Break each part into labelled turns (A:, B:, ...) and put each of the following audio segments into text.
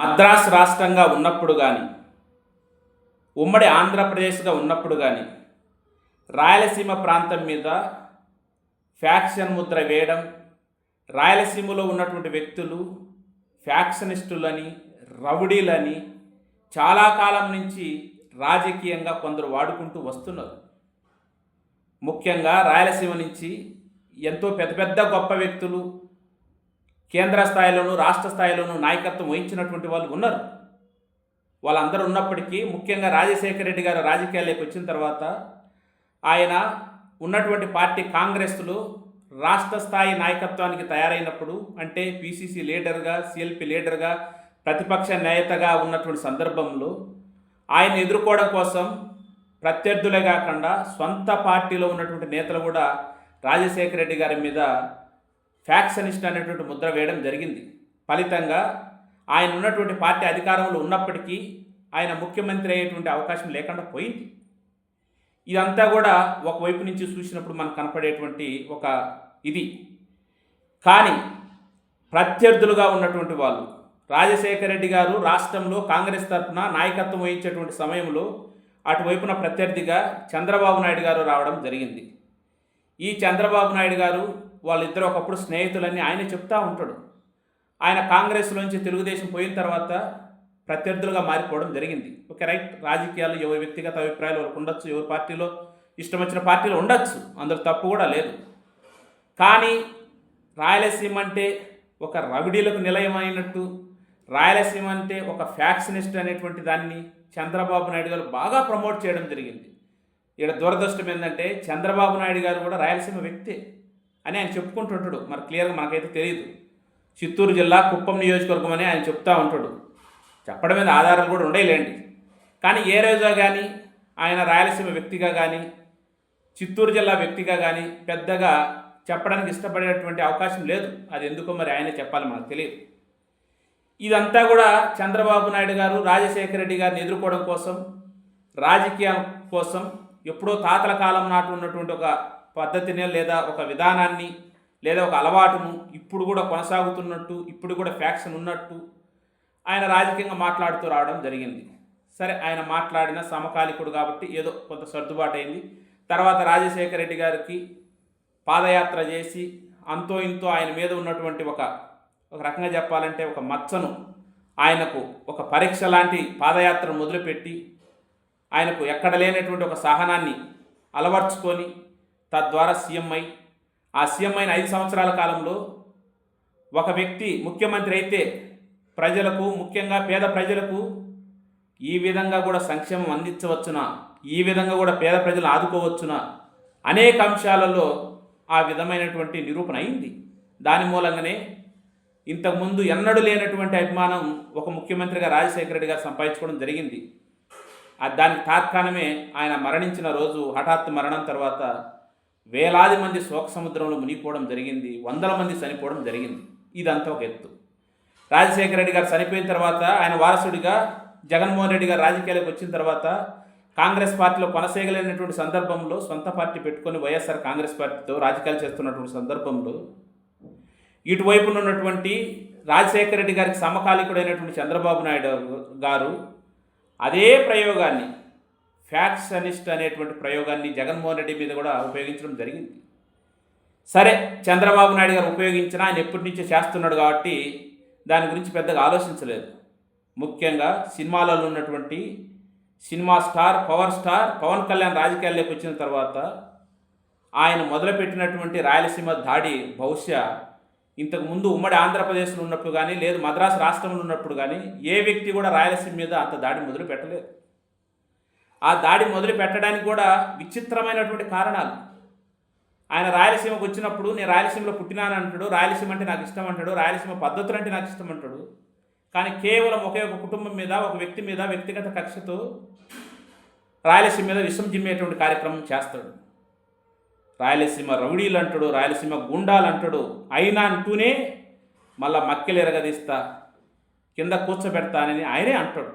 A: మద్రాస్ రాష్ట్రంగా ఉన్నప్పుడు కానీ ఉమ్మడి ఆంధ్రప్రదేశ్గా ఉన్నప్పుడు కానీ రాయలసీమ ప్రాంతం మీద ఫ్యాక్షన్ ముద్ర వేయడం రాయలసీమలో ఉన్నటువంటి వ్యక్తులు ఫ్యాక్షనిస్టులని రౌడీలని చాలా కాలం నుంచి రాజకీయంగా కొందరు వాడుకుంటూ వస్తున్నారు. ముఖ్యంగా రాయలసీమ నుంచి ఎంతో పెద్ద పెద్ద గొప్ప వ్యక్తులు కేంద్ర స్థాయిలోనూ రాష్ట్ర స్థాయిలోనూ నాయకత్వం వహించినటువంటి వాళ్ళు ఉన్నారు. వాళ్ళందరూ ఉన్నప్పటికీ ముఖ్యంగా రాజశేఖర రెడ్డి గారు రాజకీయాల్లోకి వచ్చిన తర్వాత ఆయన ఉన్నటువంటి పార్టీ కాంగ్రెస్లు రాష్ట్ర స్థాయి నాయకత్వానికి తయారైనప్పుడు అంటే పిసిసి లీడర్గా సిఎల్పి లీడర్గా ప్రతిపక్ష నేతగా ఉన్నటువంటి సందర్భంలో ఆయన ఎదుర్కోవడం కోసం ప్రత్యర్థులే కాకుండా సొంత పార్టీలో ఉన్నటువంటి నేతలు కూడా రాజశేఖర రెడ్డి గారి మీద ఫ్యాక్షనిస్ట్ అనేటువంటి ముద్ర వేయడం జరిగింది. ఫలితంగా ఆయన ఉన్నటువంటి పార్టీ అధికారంలో ఉన్నప్పటికీ ఆయన ముఖ్యమంత్రి అయ్యేటువంటి అవకాశం లేకుండా పోయింది. ఇదంతా కూడా ఒకవైపు నుంచి చూసినప్పుడు మనకు కనపడేటువంటి ఒక ఇది. కానీ ప్రత్యర్థులుగా ఉన్నటువంటి వాళ్ళు రాజశేఖర రెడ్డి గారు రాష్ట్రంలో కాంగ్రెస్ తరఫున నాయకత్వం వహించేటువంటి సమయంలో అటువైపున ప్రత్యర్థిగా చంద్రబాబు నాయుడు గారు రావడం జరిగింది. ఈ చంద్రబాబు నాయుడు గారు వాళ్ళిద్దరూ ఒకప్పుడు స్నేహితులని ఆయన చెప్తా ఉంటాడు. ఆయన కాంగ్రెస్లోంచి తెలుగుదేశం పోయిన తర్వాత ప్రత్యర్థులుగా మారిపోవడం జరిగింది. Okay right? రాజకీయాలు ఎవరి వ్యక్తిగత అభిప్రాయాలు వాళ్ళకు ఉండొచ్చు ఎవరి పార్టీలో ఇష్టం వచ్చిన పార్టీలో ఉండొచ్చు. అందులో తప్పు కూడా లేదు. కానీ రాయలసీమ అంటే ఒక రవిడీలకు నిలయమైనట్టు రాయలసీమ అంటే ఒక ఫ్యాక్షనిస్ట్ అనేటువంటి దాన్ని చంద్రబాబు నాయుడు గారు బాగా ప్రమోట్ చేయడం జరిగింది. ఇక్కడ దురదృష్టం ఏంటంటే చంద్రబాబు నాయుడు గారు కూడా రాయలసీమ వ్యక్తే. అని ఆయన చెప్పుకుంటుంటాడు. మరి క్లియర్గా మనకైతే తెలియదు చిత్తూరు జిల్లా కుప్పం నియోజకవర్గం అని ఆయన చెప్తూ ఉంటాడు. చెప్పడం మీద ఆధారాలు కూడా ఉండేలేండి. కానీ ఏ రోజుగా కానీ ఆయన రాయలసీమ వ్యక్తిగా కానీ చిత్తూరు జిల్లా వ్యక్తిగా కానీ పెద్దగా చెప్పడానికి ఇష్టపడేటువంటి అవకాశం లేదు. అది ఎందుకో మరి ఆయనే చెప్పాలి మనకు తెలియదు. ఇదంతా కూడా చంద్రబాబు నాయుడు గారు రాజశేఖర రెడ్డి గారిని ఎదుర్కోవడం కోసం రాజకీయం కోసం ఎప్పుడో తాతల కాలం నాటి ఉన్నటువంటి ఒక పద్ధతిని లేదా ఒక విధానాన్ని లేదా ఒక అలవాటును ఇప్పుడు కూడా కొనసాగుతున్నట్టు ఇప్పుడు కూడా ఫ్యాక్షన్ ఉన్నట్టు ఆయన రాజకీయంగా మాట్లాడుతూ రావడం జరిగింది. సరే ఆయన మాట్లాడిన సమకాలికుడు కాబట్టి ఏదో కొంత సర్దుబాటు అయింది తర్వాత రాజశేఖర రెడ్డి గారికి పాదయాత్ర చేసి అంతో ఇంతో ఆయన మీద ఉన్నటువంటి ఒక ఒక రకంగా చెప్పాలంటే ఒక మచ్చను ఆయనకు ఒక పరీక్ష లాంటి పాదయాత్ర మొదలుపెట్టి ఆయనకు ఎక్కడ లేనటువంటి ఒక సహనాన్ని అలవర్చుకొని తద్వారా సీఎంఐ ఆ సీఎంఐని ఐదు సంవత్సరాల కాలంలో ఒక వ్యక్తి ముఖ్యమంత్రి అయితే ప్రజలకు ముఖ్యంగా పేద ప్రజలకు ఈ విధంగా కూడా సంక్షేమం అందించవచ్చునా ఈ విధంగా కూడా పేద ప్రజలు ఆదుకోవచ్చునా అనేక అంశాలలో ఆ విధమైనటువంటి నిరూపణ అయింది. దాని మూలంగానే ఇంతకుముందు ఎన్నడూ లేనటువంటి అభిమానం ఒక ముఖ్యమంత్రిగా రాజశేఖర రెడ్డి గారు సంపాదించుకోవడం జరిగింది. దానికి తాత్కాలమే ఆయన మరణించిన రోజు హఠాత్ మరణం తర్వాత వేలాది మంది శోక సముద్రంలో మునిగిపోవడం జరిగింది వందల మంది చనిపోవడం జరిగింది. ఇదంతా ఒక ఎత్తు. రాజశేఖర రెడ్డి గారు చనిపోయిన తర్వాత ఆయన వారసుడిగా జగన్మోహన్ రెడ్డి గారు రాజకీయాలకు వచ్చిన తర్వాత కాంగ్రెస్ పార్టీలో కొనసాగలేనటువంటి సందర్భంలో సొంత పార్టీ పెట్టుకొని వైఎస్ఆర్ కాంగ్రెస్ పార్టీతో రాజకీయాలు చేస్తున్నటువంటి సందర్భంలో ఇటువైపున ఉన్నటువంటి రాజశేఖర రెడ్డి గారికి సమకాలికుడైనటువంటి చంద్రబాబు నాయుడు గారు అదే ప్రయోగాన్ని ఫ్యాక్షనిస్ట్ అనేటువంటి ప్రయోగాన్ని జగన్మోహన్ రెడ్డి మీద కూడా ఉపయోగించడం జరిగింది. సరే చంద్రబాబు నాయుడు గారు ఉపయోగించినా ఆయన ఎప్పటి నుంచో చేస్తున్నాడు కాబట్టి దాని గురించి పెద్దగా ఆలోచించలేదు. ముఖ్యంగా సినిమాలలో ఉన్నటువంటి cinema star power star Pawan Kalyan రాజకీయాల్లోకి వచ్చిన తర్వాత ఆయన మొదలుపెట్టినటువంటి రాయలసీమ దాడి బహుశా ఇంతకు ముందు ఉమ్మడి ఆంధ్రప్రదేశ్లో ఉన్నప్పుడు కానీ లేదు మద్రాసు రాష్ట్రంలో ఉన్నప్పుడు కానీ ఏ వ్యక్తి కూడా రాయలసీమ మీద అంత దాడి మొదలు పెట్టలేదు ఆ దాడి మొదలు పెట్టడానికి కూడా విచిత్రమైనటువంటి కారణాలు. ఆయన రాయలసీమకు వచ్చినప్పుడు నేను రాయలసీమలో పుట్టినాను అంటాడు రాయలసీమ అంటే నాకు ఇష్టం అంటాడు రాయలసీమ పద్ధతులు అంటే నాకు ఇష్టం అంటాడు. కానీ కేవలం ఒకే ఒక కుటుంబం మీద ఒక వ్యక్తి మీద వ్యక్తిగత కక్షతో రాయలసీమ మీద విషం జిమ్మేటువంటి కార్యక్రమం చేస్తాడు. రాయలసీమ రౌడీలు అంటాడు రాయలసీమ గుండాలు అంటాడు. అయినా అంటూనే మళ్ళా మక్కెలు ఎరగదీస్తా కింద కూర్చోబెడతానని ఆయనే అంటాడు.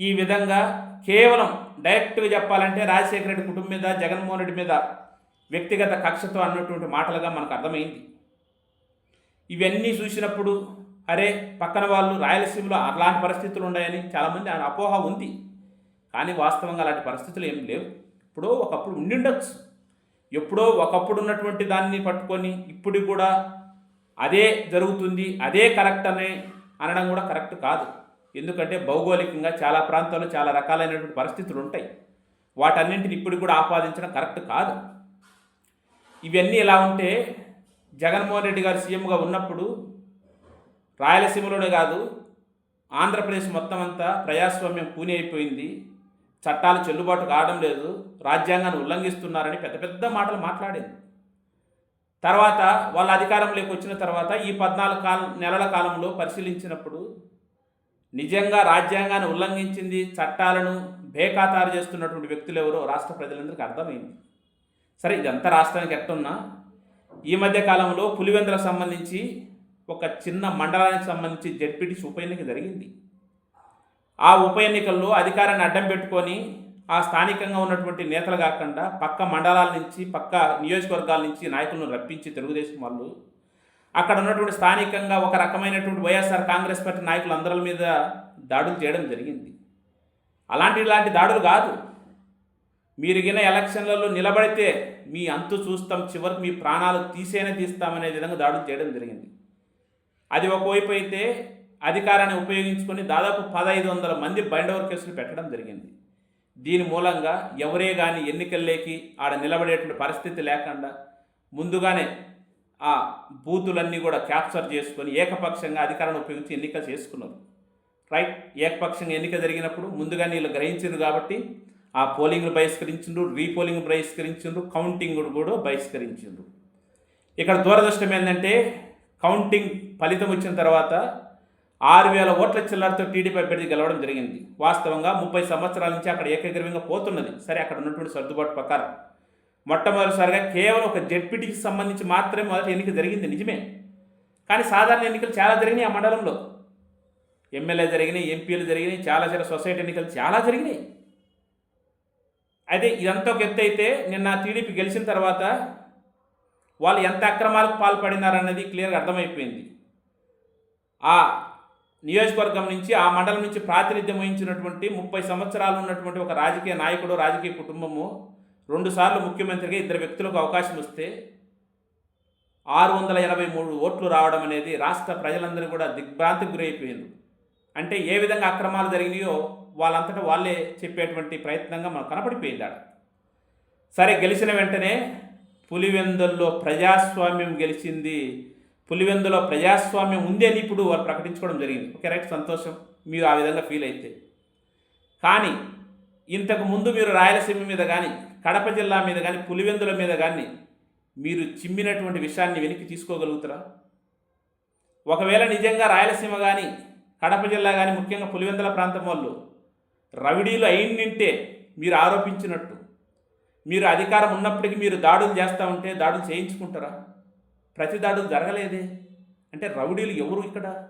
A: ఈ విధంగా కేవలం డైరెక్ట్గా చెప్పాలంటే రాజశేఖర రెడ్డి కుటుంబం మీద జగన్మోహన్ రెడ్డి మీద వ్యక్తిగత కక్షతో అన్నటువంటి మాటలుగా మనకు అర్థమైంది. ఇవన్నీ చూసినప్పుడు అరే పక్కన వాళ్ళు రాయలసీమలో అలాంటి పరిస్థితులు ఉన్నాయని చాలామంది ఆ అపోహ ఉంది. కానీ వాస్తవంగా అలాంటి పరిస్థితులు ఏం లేవు. ఎప్పుడో ఒకప్పుడు ఉండిండొచ్చు. ఎప్పుడో ఒకప్పుడు ఉన్నటువంటి దాన్ని పట్టుకొని ఇప్పుడు కూడా అదే జరుగుతుంది అదే కరెక్ట్ అని అనడం కూడా కరెక్ట్ కాదు. ఎందుకంటే భౌగోళికంగా చాలా ప్రాంతాల్లో చాలా రకాలైనటువంటి పరిస్థితులు ఉంటాయి. వాటన్నింటిని ఇప్పుడు కూడా ఆపాదించడం కరెక్ట్ కాదు. ఇవన్నీ ఎలా ఉంటే జగన్మోహన్ రెడ్డి గారు సీఎంగా ఉన్నప్పుడు రాయలసీమలోనే కాదు ఆంధ్రప్రదేశ్ మొత్తం అంతా ప్రజాస్వామ్యం కూని అయిపోయింది. చట్టాలు చెల్లుబాటు కావడం లేదు రాజ్యాంగాన్ని ఉల్లంఘిస్తున్నారని పెద్ద పెద్ద మాటలు మాట్లాడింది తర్వాత వాళ్ళ అధికారంలోకి వచ్చిన తర్వాత ఈ పద్నాలుగు కాలం నెలల కాలంలో పరిశీలించినప్పుడు నిజంగా రాజ్యాంగాన్ని ఉల్లంఘించింది చట్టాలను బేఖాతారు చేస్తున్నటువంటి వ్యక్తులు ఎవరో రాష్ట్ర ప్రజలందరికీ అర్థమైంది. సరే ఇదంతా రాష్ట్రానికి ఎట్టున్నా? ఈ మధ్య కాలంలో పులివెందులకు సంబంధించి ఒక చిన్న మండలానికి సంబంధించి జడ్పీటీసీ ఉప ఎన్నిక జరిగింది. ఆ ఉప ఎన్నికల్లో అధికారాన్ని అడ్డం పెట్టుకొని ఆ స్థానికంగా ఉన్నటువంటి నేతలు కాకుండా పక్క మండలాల నుంచి పక్క నియోజకవర్గాల నుంచి నాయకులను రప్పించి తెలుగుదేశం వాళ్ళు అక్కడ ఉన్నటువంటి స్థానికంగా ఒక రకమైనటువంటి వైఎస్ఆర్ కాంగ్రెస్ పార్టీ నాయకులు అందరి మీద దాడులు చేయడం జరిగింది. అలాంటి ఇలాంటి దాడులు కాదు. మీరు గిన ఎలక్షన్లలో నిలబడితే మీ అంతు చూస్తాం చివరికి మీ ప్రాణాలు తీసేనే తీస్తామనే విధంగా దాడులు చేయడం జరిగింది. అది ఒకవైపు అయితే అధికారాన్ని ఉపయోగించుకొని దాదాపు పదహైదు వందల మంది బైండవర్ కేసులు పెట్టడం జరిగింది. దీని మూలంగా ఎవరే కానీ ఎన్నికల్లోకి ఆడ నిలబడేటువంటి పరిస్థితి లేకుండా ముందుగానే ఆ బూతులన్నీ కూడా క్యాప్చర్ చేసుకొని ఏకపక్షంగా అధికారాన్ని ఉపయోగించి ఎన్నిక చేసుకున్నారు. రైట్? ఏకపక్షంగా ఎన్నిక జరిగినప్పుడు ముందుగా వీళ్ళు గ్రహించింది కాబట్టి ఆ పోలింగ్ను బహిష్కరించిండ్రు రీపోలింగ్ బహిష్కరించిండ్రు కౌంటింగ్ కూడా బహిష్కరించిండ్రు. ఇక్కడ దూరదృష్టం ఏంటంటే కౌంటింగ్ ఫలితం వచ్చిన తర్వాత ఆరు వేల ఓట్ల చిల్లరతో టీడీపీ అభ్యర్థి గెలవడం జరిగింది. వాస్తవంగా ముప్పై సంవత్సరాల నుంచి అక్కడ ఏకగ్రీవంగా పోతున్నది. సరే అక్కడ ఉన్నటువంటి సర్దుబాటు ప్రకారం. మొట్టమొదటిసారిగా కేవలం ఒక జడ్పీటీకి సంబంధించి మాత్రమే మొదటి ఎన్నిక జరిగింది నిజమే. కానీ సాధారణ ఎన్నికలు చాలా జరిగినాయి ఆ మండలంలో. ఎమ్మెల్యే జరిగినాయి ఎంపీలు జరిగినాయి చాలా చాలా సొసైటీ ఎన్నికలు చాలా జరిగినాయి. అయితే ఇదంతా ఒక ఎత్తు అయితే నిన్న టీడీపీ గెలిచిన తర్వాత వాళ్ళు ఎంత అక్రమాలకు పాల్పడినారన్నది క్లియర్గా అర్థమైపోయింది. ఆ నియోజకవర్గం నుంచి ఆ మండలం నుంచి ప్రాతినిధ్యం వహించినటువంటి ముప్పై సంవత్సరాలు ఉన్నటువంటి ఒక రాజకీయ నాయకుడు రాజకీయ కుటుంబము రెండుసార్లు ముఖ్యమంత్రిగా ఇద్దరు వ్యక్తులకు అవకాశం వస్తే ఆరు వందల ఎనభై మూడు ఓట్లు రావడం అనేది రాష్ట్ర ప్రజలందరూ కూడా దిగ్భ్రాంతికి గురైపోయింది. అంటే ఏ విధంగా అక్రమాలు జరిగినాయో వాళ్ళంతటా వాళ్ళే చెప్పేటువంటి ప్రయత్నంగా మనకు కనపడిపోయింది ఆడ. సరే గెలిచిన వెంటనే పులివెందుల్లో ప్రజాస్వామ్యం గెలిచింది. పులివెందులో ప్రజాస్వామ్యం ఉంది అని ఇప్పుడు వారు ప్రకటించుకోవడం జరిగింది. ఓకే రైట్ సంతోషం. మీరు ఆ విధంగా ఫీల్ అయితే. కానీ ఇంతకు ముందు మీరు రాయలసీమ మీద కానీ కడప జిల్లా మీద కానీ పులివెందుల మీద కానీ మీరు చిమ్మినటువంటి విషయాన్ని వెనక్కి తీసుకోగలుగుతారా? ఒకవేళ నిజంగా రాయలసీమ కానీ కడప జిల్లా కానీ ముఖ్యంగా పులివెందుల ప్రాంతం వాళ్ళు రవిడీలు అయిన్నింటే మీరు ఆరోపించినట్టు. మీరు అధికారం ఉన్నప్పటికీ మీరు దాడులు చేస్తూ ఉంటే దాడులు చేయించుకుంటారా? ప్రతి దాడులు జరగలేదే? అంటే రౌడీలు ఎవరు ఇక్కడ?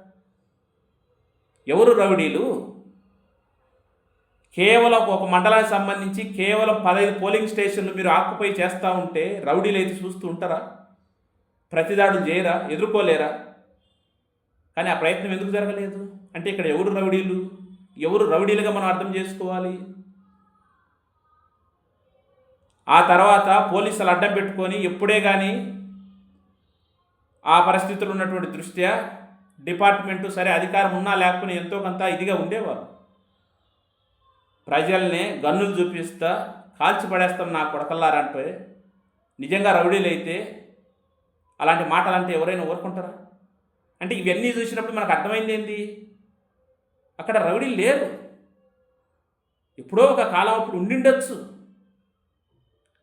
A: ఎవరు రౌడీలు? కేవలం ఒక మండలానికి సంబంధించి కేవలం పదహైదు పోలింగ్ స్టేషన్లు మీరు ఆక్యుపై చేస్తూ ఉంటే రౌడీలు అయితే చూస్తూ ఉంటారా? ప్రతిదాడులు చేయరా? ఎదుర్కోలేరా? కానీ ఆ ప్రయత్నం ఎందుకు జరగలేదు? అంటే ఇక్కడ ఎవరు రౌడీలు? ఎవరు రౌడీలుగా మనం అర్థం చేసుకోవాలి? ఆ తర్వాత పోలీసులు అడ్డం పెట్టుకొని ఎప్పుడే కానీ ఆ పరిస్థితులు ఉన్నటువంటి దృష్ట్యా డిపార్ట్మెంటు సరే అధికారం ఉన్నా లేకపోయినా ఎంతో కొంత ఇదిగా ఉండేవారు. ప్రజల్ని గన్నులు చూపిస్తా కాల్చి పడేస్తాం నా కొడకల్లారంటే నిజంగా రౌడీలు అయితే అలాంటి మాటలు అంటే ఎవరైనా ఊరుకుంటారా? అంటే ఇవన్నీ చూసినప్పుడు మనకు అర్థమైంది ఏంటి అక్కడ రౌడీలు లేరు. ఎప్పుడో ఒక కాలం అప్పుడు ఉండిండొచ్చు.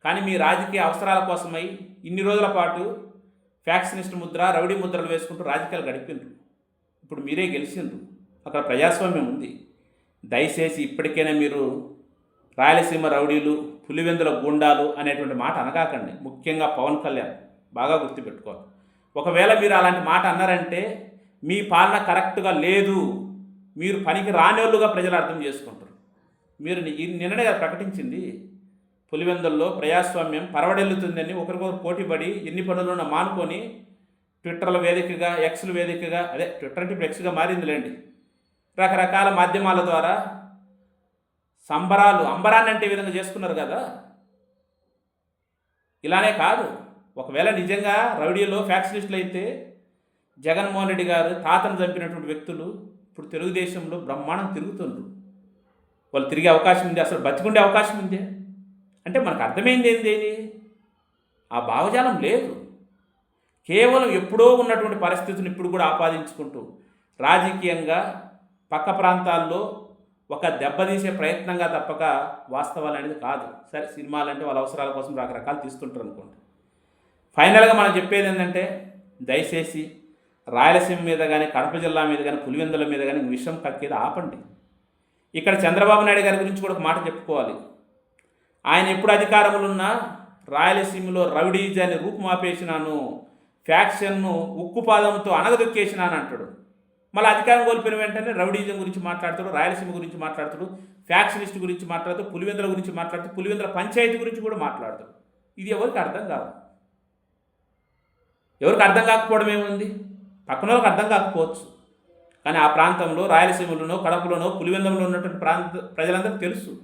A: కానీ మీ రాజకీయ అవసరాల కోసమై ఇన్ని రోజుల పాటు ఫ్యాక్షనిస్ట్ ముద్ర రౌడీ ముద్రలు వేసుకుంటూ రాజకీయాలు గడిపిండ్రు. ఇప్పుడు మీరే గెలిచిండ్రు. అక్కడ ప్రజాస్వామ్యం ఉంది. దయచేసి ఇప్పటికైనా మీరు రాయలసీమ రౌడీలు పులివెందుల గుండాలు అనేటువంటి మాట అనగాకండి. ముఖ్యంగా పవన్ కళ్యాణ్ బాగా గుర్తుపెట్టుకోవాలి. ఒకవేళ మీరు అలాంటి మాట అన్నారంటే మీ పాలన కరెక్ట్గా లేదు. మీరు పనికి రానివాళ్ళుగా ప్రజలు అర్థం చేసుకుంటారు. మీరు నిన్ననే ప్రకటించింది. పులివెందుల్లో ప్రజాస్వామ్యం పరవడెల్లుతుందని ఒకరికొకరు పోటీపడి ఎన్ని పనులను మానుకొని ట్విట్టర్ల వేదికగా ఎక్స్ల వేదికగా అదే ట్విట్టర్ అంటే ఇప్పుడు ఎక్స్గా మారిందిలేండి. రకరకాల మాధ్యమాల ద్వారా సంబరాలు అంబరాన్ని అంటే విధంగా చేసుకున్నారు కదా. ఇలానే కాదు. ఒకవేళ నిజంగా రౌడీలో ఫ్యాక్సిలిస్టులు అయితే జగన్మోహన్ రెడ్డి గారు తాతను చంపినటువంటి వ్యక్తులు ఇప్పుడు తెలుగుదేశంలో బ్రహ్మాండం తిరుగుతుండ్రు. వాళ్ళు తిరిగే అవకాశం ఉంది అసలు బతికుండే అవకాశం ఉంది. అంటే మనకు అర్థమైంది ఏంది ఆ భావజాలం లేదు. కేవలం ఎప్పుడో ఉన్నటువంటి పరిస్థితిని ఇప్పుడు కూడా ఆపాదించుకుంటూ రాజకీయంగా పక్క ప్రాంతాల్లో ఒక దెబ్బతీసే ప్రయత్నంగా తప్పక వాస్తవాలు అనేది కాదు. సరే సినిమాలు అంటే వాళ్ళ అవసరాల కోసం రకరకాలు తీస్తుంటారు అనుకోండి. ఫైనల్గా మనం చెప్పేది ఏంటంటే దయచేసి రాయలసీమ మీద కానీ కడప జిల్లా మీద కానీ పులివెందుల మీద కానీ విషం కక్కేది ఆపండి. ఇక్కడ చంద్రబాబు నాయుడు గారి గురించి కూడా ఒక మాట చెప్పుకోవాలి. ఆయన ఎప్పుడు అధికారంలో ఉన్నా రాయలసీమలో రౌడీజాన్ని రూపుమాపేసినాను ఫ్యాక్షన్ను ఉక్కుపాదంతో అణగదొక్కేసినాను అంటాడు. మళ్ళీ అధికారం కోల్పోయిన వెంటనే రౌడీజం గురించి మాట్లాడతాడు రాయలసీమ గురించి మాట్లాడతాడు ఫ్యాక్షనిస్ట్ గురించి మాట్లాడుతూ పులివెందుల గురించి మాట్లాడుతూ పులివెందుల పంచాయతీ గురించి కూడా మాట్లాడతాడు. ఇది ఎవరికి అర్థం కాదు. ఎవరికి అర్థం కాకపోవడం ఏముంది? పక్కన వాళ్ళకి అర్థం కాకపోవచ్చు. కానీ ఆ ప్రాంతంలో రాయలసీమలోనో కడపలోనో పులివెందులలో ఉన్నటువంటి ప్రాంత ప్రజలందరికీ తెలుసు.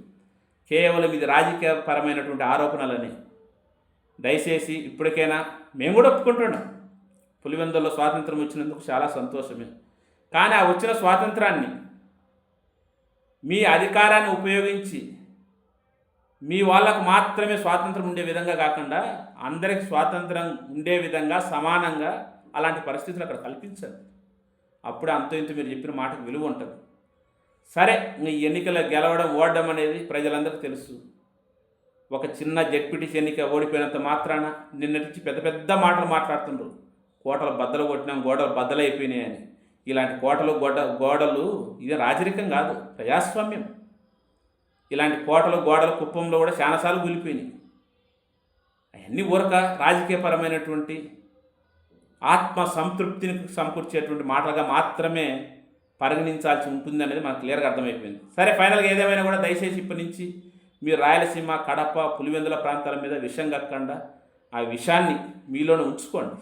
A: కేవలం ఇది రాజకీయపరమైనటువంటి ఆరోపణలని. దయచేసి ఇప్పటికైనా మేము కూడా ఒప్పుకుంటున్నాం. పులివెందుల్లో స్వాతంత్రం వచ్చినందుకు చాలా సంతోషమే. కానీ ఆ వచ్చిన స్వాతంత్రాన్ని మీ అధికారాన్ని ఉపయోగించి మీ వాళ్ళకు మాత్రమే స్వాతంత్రం ఉండే విధంగా కాకుండా అందరికి స్వాతంత్రం ఉండే విధంగా సమానంగా అలాంటి పరిస్థితులు అక్కడ కల్పించండి అప్పుడు అంత ఇంత మీరు చెప్పిన మాటకు విలువ ఉంటుంది. సరే ఈ ఎన్నికల గెలవడం ఓడడం అనేది ప్రజలందరికీ తెలుసు. ఒక చిన్న జడ్పీటీసీ ఎన్నిక ఓడిపోయినంత మాత్రాన నిన్నటి పెద్ద పెద్ద మాటలు మాట్లాడుతుండ్రు. కోటలు బద్దలు కొట్టినాం గోడలు బద్దలైపోయినాయి అని ఇలాంటి కోటలు గోడ గోడలు ఇది రాజరికం కాదు ప్రజాస్వామ్యం. ఇలాంటి కోటలు గోడలు కుప్పంలో కూడా చాలాసార్లు కూలిపోయినాయి. అవన్నీ ఊరక రాజకీయపరమైనటువంటి ఆత్మ సంతృప్తిని సమకూర్చేటువంటి మాటలుగా మాత్రమే పరిగణించాల్సి ఉంటుంది అనేది మనకు క్లియర్గా అర్థమైపోయింది. సరే ఫైనల్గా ఏదేమైనా కూడా దయచేసి ఇప్పటి నుంచి మీరు రాయలసీమ కడప పులివెందుల ప్రాంతాల మీద విషం కక్కకుండా ఆ విషాన్ని మీలోనే ఉంచుకోండి.